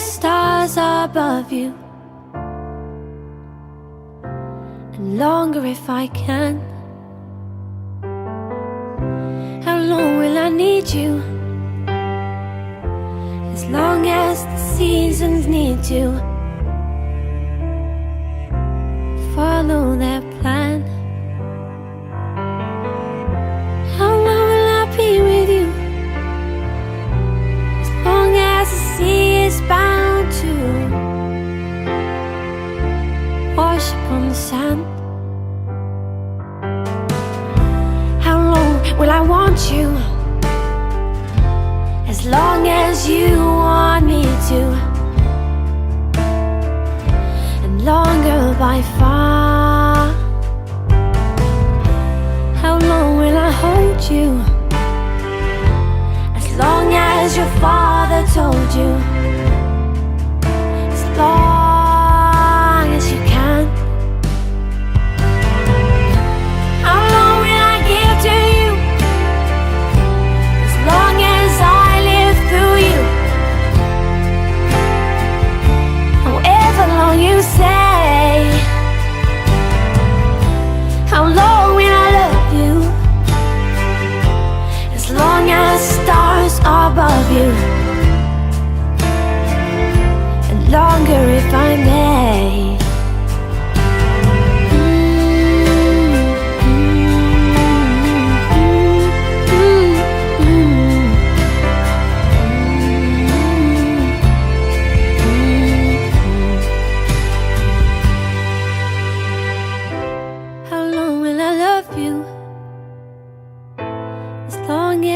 stars above you. And longer if I can. How long will I need you? As long as the seasons need you. sand. How long will I want you? As long as you want me to, and longer by far. How long will I hold you? above you And longer if i may.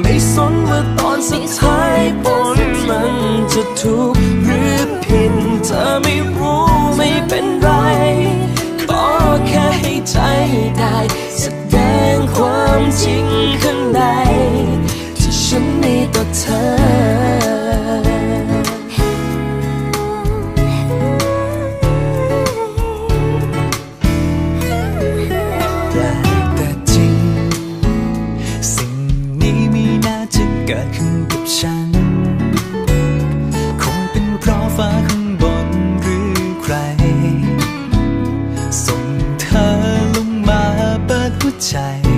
ไม่สนว่าตอนสุดท้ายผลมันจะถูกหรือผิดเธอไม่รู้ไม่เป็นไรขอแค่ให้ใจได้แสดงความจริงใจ